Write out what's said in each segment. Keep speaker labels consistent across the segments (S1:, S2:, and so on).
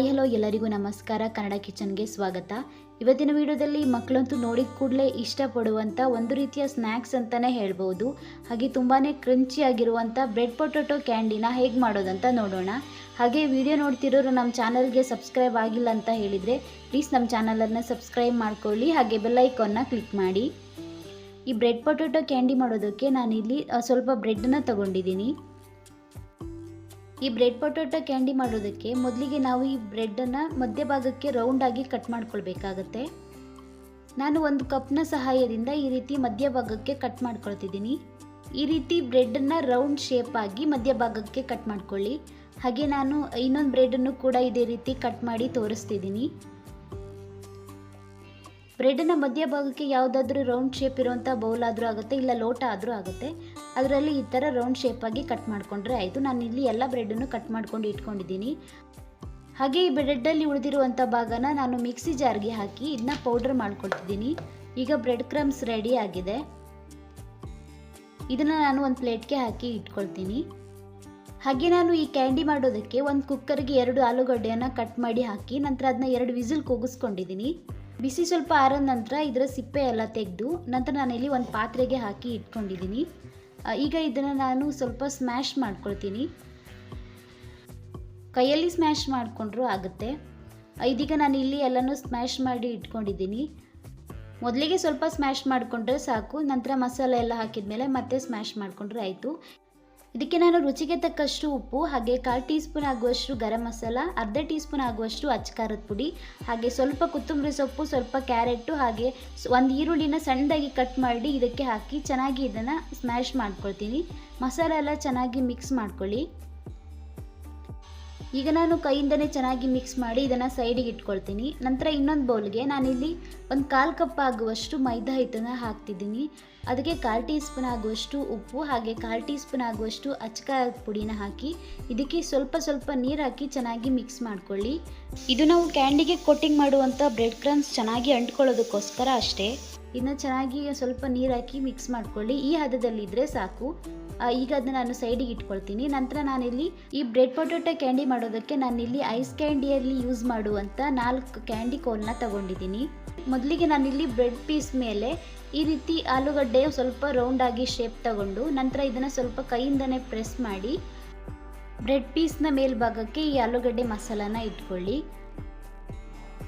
S1: Hi hello ಎಲ್ಲರಿಗೂ ನಮಸ್ಕಾರ. ಕನ್ನಡ ಕಿಚನ್ಗೆ ಸ್ವಾಗತ. ಇವತ್ತಿನ ವಿಡಿಯೋದಲ್ಲಿ ಮಕ್ಕಳಂತೂ ನೋಡಿದ ಕೂಡಲೇ ಇಷ್ಟಪಡುವಂಥ ಒಂದು ರೀತಿಯ ಸ್ನ್ಯಾಕ್ಸ್ ಅಂತಲೇ ಹೇಳ್ಬೋದು. ಹಾಗೆ ತುಂಬಾ ಕ್ರಂಚಿ ಆಗಿರುವಂಥ ಬ್ರೆಡ್ ಪೊಟೊಟೊ ಕ್ಯಾಂಡಿನ ಹೇಗೆ ಮಾಡೋದಂತ ನೋಡೋಣ. ಹಾಗೆ ವಿಡಿಯೋ ನೋಡ್ತಿರೋರು ನಮ್ಮ ಚಾನಲ್ಗೆ ಸಬ್ಸ್ಕ್ರೈಬ್ ಆಗಿಲ್ಲ ಅಂತ ಹೇಳಿದರೆ ಪ್ಲೀಸ್ ನಮ್ಮ ಚಾನಲನ್ನು ಸಬ್ಸ್ಕ್ರೈಬ್ ಮಾಡ್ಕೊಳ್ಳಿ. ಹಾಗೆ ಬೆಲ್ಲೈಕನ್ನು ಕ್ಲಿಕ್ ಮಾಡಿ. ಈ ಬ್ರೆಡ್ ಪೊಟೊಟೊ ಕ್ಯಾಂಡಿ ಮಾಡೋದಕ್ಕೆ ನಾನಿಲ್ಲಿ ಸ್ವಲ್ಪ ಬ್ರೆಡ್ಡನ್ನು ತಗೊಂಡಿದ್ದೀನಿ. ಈ ಬ್ರೆಡ್ ಪೊಟೊಟೊ ಕ್ಯಾಂಡಿ ಮಾಡೋದಕ್ಕೆ ಮೊದಲಿಗೆ ನಾವು ಈ ಬ್ರೆಡ್ಡನ್ನು ಮಧ್ಯಭಾಗಕ್ಕೆ ರೌಂಡಾಗಿ ಕಟ್ ಮಾಡ್ಕೊಳ್ಬೇಕಾಗತ್ತೆ. ನಾನು ಒಂದು ಕಪ್ನ ಸಹಾಯದಿಂದ ಈ ರೀತಿ ಮಧ್ಯಭಾಗಕ್ಕೆ ಕಟ್ ಮಾಡ್ಕೊಳ್ತಿದ್ದೀನಿ. ಈ ರೀತಿ ಬ್ರೆಡ್ಡನ್ನು ರೌಂಡ್ ಶೇಪ್ ಆಗಿ ಮಧ್ಯಭಾಗಕ್ಕೆ ಕಟ್ ಮಾಡ್ಕೊಳ್ಳಿ. ಹಾಗೆ ನಾನು ಇನ್ನೊಂದು ಬ್ರೆಡನ್ನು ಕೂಡ ಇದೇ ರೀತಿ ಕಟ್ ಮಾಡಿ ತೋರಿಸ್ತಿದ್ದೀನಿ. ಬ್ರೆಡ್ನ ಮಧ್ಯಭಾಗಕ್ಕೆ ಯಾವುದಾದ್ರೂ ರೌಂಡ್ ಶೇಪ್ ಇರುವಂಥ ಬೌಲ್ ಆದರೂ ಆಗುತ್ತೆ, ಇಲ್ಲ ಲೋಟ ಆದರೂ ಆಗುತ್ತೆ. ಅದರಲ್ಲಿ ಈ ಥರ ರೌಂಡ್ ಶೇಪಾಗಿ ಕಟ್ ಮಾಡಿಕೊಂಡ್ರೆ ಆಯಿತು. ನಾನು ಇಲ್ಲಿ ಎಲ್ಲ ಬ್ರೆಡನ್ನು ಕಟ್ ಮಾಡ್ಕೊಂಡು ಇಟ್ಕೊಂಡಿದ್ದೀನಿ. ಹಾಗೆ ಈ ಬ್ರೆಡ್ಡಲ್ಲಿ ಉಳಿದಿರುವಂಥ ಭಾಗನ ನಾನು ಮಿಕ್ಸಿ ಜಾರ್ಗೆ ಹಾಕಿ ಇದನ್ನ ಪೌಡ್ರ್ ಮಾಡ್ಕೊಳ್ತಿದ್ದೀನಿ. ಈಗ ಬ್ರೆಡ್ ಕ್ರಮ್ಸ್ ರೆಡಿ ಆಗಿದೆ. ಇದನ್ನು ನಾನು ಒಂದು ಪ್ಲೇಟ್ಗೆ ಹಾಕಿ ಇಟ್ಕೊಳ್ತೀನಿ. ಹಾಗೆ ನಾನು ಈ ಕ್ಯಾಂಡಿ ಮಾಡೋದಕ್ಕೆ ಒಂದು ಕುಕ್ಕರ್ಗೆ ಎರಡು ಆಲೂಗಡ್ಡೆಯನ್ನು ಕಟ್ ಮಾಡಿ ಹಾಕಿ ನಂತರ ಅದನ್ನ ಎರಡು ವಿಸಿಲ್ ಕೂಗಿಸ್ಕೊಂಡಿದ್ದೀನಿ. ಬಿಸಿ ಸ್ವಲ್ಪ ಆರದ ನಂತರ ಇದರ ಸಿಪ್ಪೆ ಎಲ್ಲ ತೆಗೆದು ನಂತರ ನಾನಿಲ್ಲಿ ಒಂದು ಪಾತ್ರೆಗೆ ಹಾಕಿ ಇಟ್ಕೊಂಡಿದ್ದೀನಿ ಈಗ ಇದನ್ನು ನಾನು ಸ್ವಲ್ಪ ಸ್ಮ್ಯಾಶ್ ಮಾಡ್ಕೊಳ್ತೀನಿ. ಕೈಯಲ್ಲಿ ಸ್ಮ್ಯಾಶ್ ಮಾಡಿಕೊಂಡ್ರೂ ಆಗುತ್ತೆ. ಇದೀಗ ನಾನು ಇಲ್ಲಿ ಎಲ್ಲನೂ ಸ್ಮ್ಯಾಶ್ ಮಾಡಿ ಇಟ್ಕೊಂಡಿದ್ದೀನಿ ಮೊದಲಿಗೆ ಸ್ವಲ್ಪ ಸ್ಮ್ಯಾಶ್ ಮಾಡಿಕೊಂಡ್ರೆ ಸಾಕು, ನಂತರ ಮಸಾಲೆ ಎಲ್ಲ ಹಾಕಿದ ಮೇಲೆ ಮತ್ತೆ ಸ್ಮ್ಯಾಶ್ ಮಾಡಿಕೊಂಡ್ರೆ ಆಯಿತು. ಇದಕ್ಕೆ ನಾನು ರುಚಿಗೆ ತಕ್ಕಷ್ಟು ಉಪ್ಪು, ಹಾಗೆ ಕಾಲು ಟೀ ಸ್ಪೂನ್ ಆಗುವಷ್ಟು ಗರಂ ಮಸಾಲ, ಅರ್ಧ ಟೀ ಸ್ಪೂನ್ ಆಗುವಷ್ಟು ಅಚ್ಚಕಾರದ ಪುಡಿ, ಹಾಗೆ ಸ್ವಲ್ಪ ಕೊತ್ತಂಬರಿ ಸೊಪ್ಪು, ಸ್ವಲ್ಪ ಕ್ಯಾರೆಟು ಹಾಗೆ ಒಂದು ಈರುಳ್ಳಿನ ಸಣ್ಣದಾಗಿ ಕಟ್ ಮಾಡಿ ಇದಕ್ಕೆ ಹಾಕಿ ಚೆನ್ನಾಗಿ ಇದನ್ನು ಸ್ಮ್ಯಾಶ್ ಮಾಡ್ಕೊಳ್ತೀನಿ. ಮಸಾಲೆ ಎಲ್ಲ ಚೆನ್ನಾಗಿ ಮಿಕ್ಸ್ ಮಾಡ್ಕೊಳ್ಳಿ. ಈಗ ನಾನು ಕೈಯಿಂದನೇ ಚೆನ್ನಾಗಿ ಮಿಕ್ಸ್ ಮಾಡಿ ಇದನ್ನು ಸೈಡಿಗೆ ಇಟ್ಕೊಳ್ತೀನಿ. ನಂತರ ಇನ್ನೊಂದು ಬೌಲ್ಗೆ ನಾನಿಲ್ಲಿ ಒಂದು ಕಾಲು ಕಪ್ ಆಗುವಷ್ಟು ಮೈದಾ ಹಿಟ್ಟನ್ನು ಹಾಕ್ತಿದ್ದೀನಿ. ಅದಕ್ಕೆ ಕಾಲು ಟೀ ಸ್ಪೂನ್ ಆಗುವಷ್ಟು ಉಪ್ಪು, ಹಾಗೆ ಕಾಲು ಟೀ ಸ್ಪೂನ್ ಆಗುವಷ್ಟು ಅಚ್ಚಕ ಪುಡಿನ ಹಾಕಿ ಇದಕ್ಕೆ ಸ್ವಲ್ಪ ಸ್ವಲ್ಪ ನೀರು ಹಾಕಿ ಚೆನ್ನಾಗಿ ಮಿಕ್ಸ್ ಮಾಡ್ಕೊಳ್ಳಿ. ಇದು ನಾವು ಕ್ಯಾಂಡಿಗೆ ಕೋಟಿಂಗ್ ಮಾಡುವಂಥ ಬ್ರೆಡ್ ಕ್ರಮ್ಸ್ ಚೆನ್ನಾಗಿ ಅಂಟ್ಕೊಳ್ಳೋದಕ್ಕೋಸ್ಕರ ಅಷ್ಟೇ. ಇದನ್ನ ಚೆನ್ನಾಗಿ ಸ್ವಲ್ಪ ನೀರು ಹಾಕಿ ಮಿಕ್ಸ್ ಮಾಡ್ಕೊಳ್ಳಿ. ಈ ಹದದಲ್ಲಿದ್ದರೆ ಸಾಕು. ಈಗ ಅದನ್ನ ನಾನು ಸೈಡಿಗೆ ಇಟ್ಕೊಳ್ತೀನಿ. ನಂತರ ನಾನಿಲ್ಲಿ ಈ ಬ್ರೆಡ್ ಪೊಟೊಟೊ ಕ್ಯಾಂಡಿ ಮಾಡೋದಕ್ಕೆ ನಾನಿಲ್ಲಿ ಐಸ್ ಕ್ಯಾಂಡಿಯಲ್ಲಿ ಯೂಸ್ ಮಾಡುವಂಥ ನಾಲ್ಕು ಕ್ಯಾಂಡಿ ಕೋಲ್ನ ತಗೊಂಡಿದ್ದೀನಿ. ಮೊದಲಿಗೆ ನಾನಿಲ್ಲಿ ಬ್ರೆಡ್ ಪೀಸ್ ಮೇಲೆ ಈ ರೀತಿ ಆಲೂಗಡ್ಡೆ ಸ್ವಲ್ಪ ರೌಂಡ್ ಆಗಿ ಶೇಪ್ ತಗೊಂಡು ನಂತರ ಇದನ್ನು ಸ್ವಲ್ಪ ಕೈಯಿಂದನೇ ಪ್ರೆಸ್ ಮಾಡಿ ಬ್ರೆಡ್ ಪೀಸ್ನ ಮೇಲ್ಭಾಗಕ್ಕೆ ಈ ಆಲೂಗಡ್ಡೆ ಮಸಾಲಾನ ಇಟ್ಕೊಳ್ಳಿ.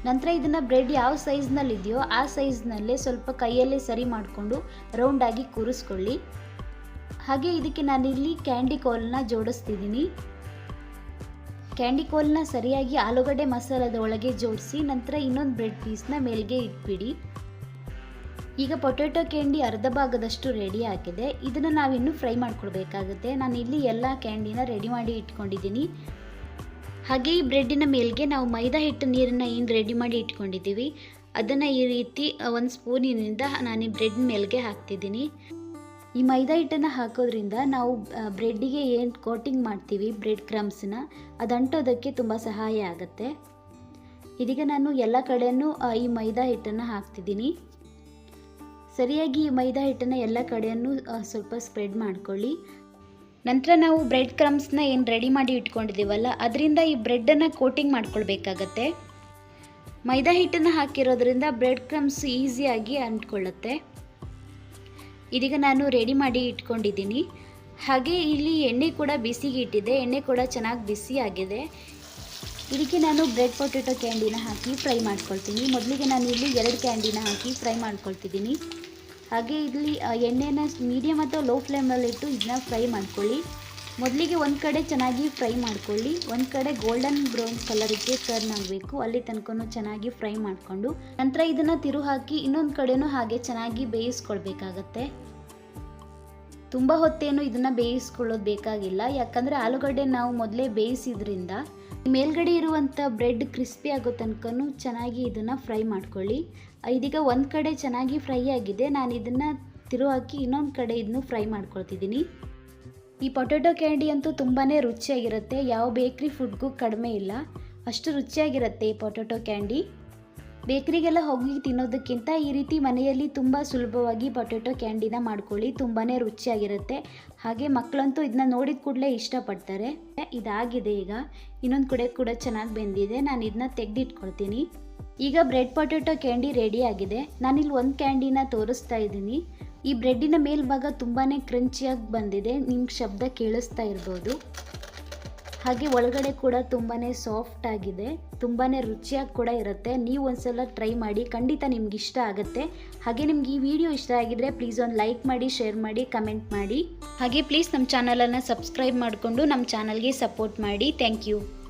S1: ನಂತರ ಇದನ್ನು ಬ್ರೆಡ್ ಯಾವ ಸೈಜ್ನಲ್ಲಿದೆಯೋ ಆ ಸೈಜ್ನಲ್ಲೇ ಸ್ವಲ್ಪ ಕೈಯಲ್ಲೇ ಸರಿ ಮಾಡಿಕೊಂಡು ರೌಂಡಾಗಿ ಕೂರಿಸ್ಕೊಳ್ಳಿ. ಹಾಗೆ ಇದಕ್ಕೆ ನಾನಿಲ್ಲಿ ಕ್ಯಾಂಡಿ ಕೋಲ್ನ ಜೋಡಿಸ್ತಿದ್ದೀನಿ. ಕ್ಯಾಂಡಿ ಕೋಲ್ನ ಸರಿಯಾಗಿ ಆಲೂಗಡ್ಡೆ ಮಸಾಲದ ಒಳಗೆ ಜೋಡಿಸಿ ನಂತರ ಇನ್ನೊಂದು ಬ್ರೆಡ್ ಪೀಸ್ನ ಮೇಲ್ಗೆ ಇಟ್ಬಿಡಿ. ಈಗ ಪೊಟೊಟೊ ಕ್ಯಾಂಡಿ ಅರ್ಧ ಭಾಗದಷ್ಟು ರೆಡಿ ಆಗಿದೆ. ಇದನ್ನು ನಾವಿನ್ನೂ ಫ್ರೈ ಮಾಡ್ಕೊಳ್ಬೇಕಾಗುತ್ತೆ. ನಾನು ಇಲ್ಲಿ ಎಲ್ಲ ಕ್ಯಾಂಡಿನ ರೆಡಿ ಮಾಡಿ ಇಟ್ಕೊಂಡಿದ್ದೀನಿ. ಹಾಗೆ ಈ ಬ್ರೆಡ್ಡಿನ ಮೇಲ್ಗೆ ನಾವು ಮೈದಾ ಹಿಟ್ಟು ನೀರನ್ನು ಏನು ರೆಡಿ ಮಾಡಿ ಇಟ್ಕೊಂಡಿದ್ದೀವಿ. ಅದನ್ನು ಈ ರೀತಿ ಒಂದು ಸ್ಪೂನಿನಿಂದ ನಾನು ಈ ಬ್ರೆಡ್ ಮೇಲ್ಗೆ ಹಾಕ್ತಿದ್ದೀನಿ. ಈ ಮೈದಾ ಹಿಟ್ಟನ್ನು ಹಾಕೋದ್ರಿಂದ ನಾವು ಬ್ರೆಡ್ಡಿಗೆ ಏನು ಕೋಟಿಂಗ್ ಮಾಡ್ತೀವಿ, ಬ್ರೆಡ್ ಕ್ರಮ್ಸನ್ನ ಅದು ಅಂಟೋದಕ್ಕೆ ತುಂಬ ಸಹಾಯ ಆಗುತ್ತೆ. ಇದೀಗ ನಾನು ಎಲ್ಲ ಕಡೆಯೂ ಈ ಮೈದಾ ಹಿಟ್ಟನ್ನು ಹಾಕ್ತಿದ್ದೀನಿ. ಸರಿಯಾಗಿ ಈ ಮೈದಾ ಹಿಟ್ಟನ್ನು ಎಲ್ಲ ಕಡೆಯೂ ಸ್ವಲ್ಪ ಸ್ಪ್ರೆಡ್ ಮಾಡ್ಕೊಳ್ಳಿ. ನಂತರ ನಾವು ಬ್ರೆಡ್ ಕ್ರಮ್ಸ್ನ ಏನು ರೆಡಿ ಮಾಡಿ ಇಟ್ಕೊಂಡಿದ್ದೀವಲ್ಲ, ಅದರಿಂದ ಈ ಬ್ರೆಡ್ಡನ್ನು ಕೋಟಿಂಗ್ ಮಾಡ್ಕೊಳ್ಬೇಕಾಗತ್ತೆ. ಮೈದಾ ಹಿಟ್ಟನ್ನು ಹಾಕಿರೋದ್ರಿಂದ ಬ್ರೆಡ್ ಕ್ರಮ್ಸ್ ಈಸಿಯಾಗಿ ಅಂಟ್ಕೊಳ್ಳುತ್ತೆ. ಇದೀಗ ನಾನು ರೆಡಿ ಮಾಡಿ ಇಟ್ಕೊಂಡಿದ್ದೀನಿ. ಹಾಗೆ ಇಲ್ಲಿ ಎಣ್ಣೆ ಕೂಡ ಬಿಸಿಗೆ ಇಟ್ಟಿದೆ, ಎಣ್ಣೆ ಕೂಡ ಚೆನ್ನಾಗಿ ಬಿಸಿ ಆಗಿದೆ. ಇದಕ್ಕೆ ನಾನು ಬ್ರೆಡ್ ಪೊಟೆಟೊ ಕ್ಯಾಂಡಿನ ಹಾಕಿ ಫ್ರೈ ಮಾಡ್ಕೊಳ್ತೀನಿ. ಮೊದಲಿಗೆ ನಾನು ಇಲ್ಲಿ ಎರಡು ಕ್ಯಾಂಡಿನ ಹಾಕಿ ಫ್ರೈ ಮಾಡ್ಕೊಳ್ತಿದ್ದೀನಿ. ಹಾಗೆ ಇಲ್ಲಿ ಎಣ್ಣೆನ ಮೀಡಿಯಮ್ ಅಥವಾ ಲೋ ಫ್ಲೇಮಲ್ಲಿ ಇಟ್ಟು ಇದನ್ನ ಫ್ರೈ ಮಾಡ್ಕೊಳ್ಳಿ. ಮೊದಲಿಗೆ ಒಂದು ಕಡೆ ಚೆನ್ನಾಗಿ ಫ್ರೈ ಮಾಡ್ಕೊಳ್ಳಿ. ಒಂದು ಕಡೆ ಗೋಲ್ಡನ್ ಬ್ರೌನ್ ಕಲರಿಗೆ ಟರ್ನ್ ಆಗಬೇಕು. ಅಲ್ಲಿ ತನಕನೂ ಚೆನ್ನಾಗಿ ಫ್ರೈ ಮಾಡಿಕೊಂಡು. ನಂತರ ಇದನ್ನು ತಿರು ಹಾಕಿ ಇನ್ನೊಂದು ಕಡೆನೂ ಹಾಗೆ ಚೆನ್ನಾಗಿ ಬೇಯಿಸ್ಕೊಳ್ಬೇಕಾಗತ್ತೆ. ತುಂಬ ಹೊತ್ತೇನು ಇದನ್ನು ಬೇಯಿಸ್ಕೊಳ್ಳೋದು ಬೇಕಾಗಿಲ್ಲ. ಯಾಕಂದರೆ ಆಲೂಗಡ್ಡೆ ನಾವು ಮೊದಲೇ ಬೇಯಿಸಿದ್ರಿಂದ ಮೇಲ್ಗಡೆ ಇರುವಂಥ ಬ್ರೆಡ್ ಕ್ರಿಸ್ಪಿ ಆಗೋ ತನಕನೂ ಚೆನ್ನಾಗಿ ಇದನ್ನು ಫ್ರೈ ಮಾಡ್ಕೊಳ್ಳಿ. ಇದೀಗ ಒಂದು ಕಡೆ ಚೆನ್ನಾಗಿ ಫ್ರೈ ಆಗಿದೆ. ನಾನು ಇದನ್ನು ತಿರು ಹಾಕಿ ಇನ್ನೊಂದು ಕಡೆ ಇದನ್ನು ಫ್ರೈ ಮಾಡ್ಕೊಳ್ತಿದ್ದೀನಿ. ಈ ಪೊಟೊಟೊ ಕ್ಯಾಂಡಿ ಅಂತೂ ತುಂಬಾ ರುಚಿಯಾಗಿರುತ್ತೆ. ಯಾವ ಬೇಕ್ರಿ ಫುಡ್ಗೂ ಕಡಿಮೆ ಇಲ್ಲ. ಅಷ್ಟು ರುಚಿಯಾಗಿರುತ್ತೆ ಈ ಪೊಟೊಟೊ ಕ್ಯಾಂಡಿ. ಬೇಕ್ರಿಗೆಲ್ಲ ಹೋಗಿ ತಿನ್ನೋದಕ್ಕಿಂತ ಈ ರೀತಿ ಮನೆಯಲ್ಲಿ ತುಂಬ ಸುಲಭವಾಗಿ ಪೊಟೊಟೊ ಕ್ಯಾಂಡಿನ ಮಾಡ್ಕೊಳ್ಳಿ. ತುಂಬಾ ರುಚಿಯಾಗಿರುತ್ತೆ. ಹಾಗೆ ಮಕ್ಕಳಂತೂ ಇದನ್ನ ನೋಡಿದ ಕೂಡಲೇ ಇಷ್ಟಪಡ್ತಾರೆ. ಇದಾಗಿದೆ ಈಗ. ಇನ್ನೊಂದು ಕಡೆ ಕೂಡ ಚೆನ್ನಾಗಿ ಬೆಂದಿದೆ. ನಾನು ಇದನ್ನ ತೆಗೆದಿಟ್ಕೊಳ್ತೀನಿ. ಈಗ ಬ್ರೆಡ್ ಪೊಟೆಟೊ ಕ್ಯಾಂಡಿ ರೆಡಿ ಆಗಿದೆ. ನಾನಿಲ್ಲಿ ಒಂದು ಕ್ಯಾಂಡಿನ ತೋರಿಸ್ತಾ ಇದ್ದೀನಿ. ಈ ಬ್ರೆಡ್ಡಿನ ಮೇಲ್ಭಾಗ ತುಂಬಾ ಕ್ರಂಚಿಯಾಗಿ ಬಂದಿದೆ. ನಿಮ್ಗೆ ಶಬ್ದ ಕೇಳಿಸ್ತಾ ಇರ್ಬೋದು. ಹಾಗೆ ಒಳಗಡೆ ಕೂಡ ತುಂಬಾ ಸಾಫ್ಟ್ ಆಗಿದೆ. ತುಂಬಾ ರುಚಿಯಾಗಿ ಕೂಡ ಇರುತ್ತೆ. ನೀವು ಒಂದ್ಸಲ ಟ್ರೈ ಮಾಡಿ, ಖಂಡಿತ ನಿಮ್ಗೆ ಇಷ್ಟ ಆಗುತ್ತೆ. ಹಾಗೆ ನಿಮ್ಗೆ ಈ ವಿಡಿಯೋ ಇಷ್ಟ ಆಗಿದ್ರೆ ಪ್ಲೀಸ್ ಒಂದು ಲೈಕ್ ಮಾಡಿ ಶೇರ್ ಮಾಡಿ ಕಮೆಂಟ್ ಮಾಡಿ. ಹಾಗೆ ಪ್ಲೀಸ್ ನಮ್ಮ ಚಾನಲನ್ನು ಸಬ್ಸ್ಕ್ರೈಬ್ ಮಾಡಿಕೊಂಡು ನಮ್ಮ ಚಾನಲ್ಗೆ ಸಪೋರ್ಟ್ ಮಾಡಿ. Thank you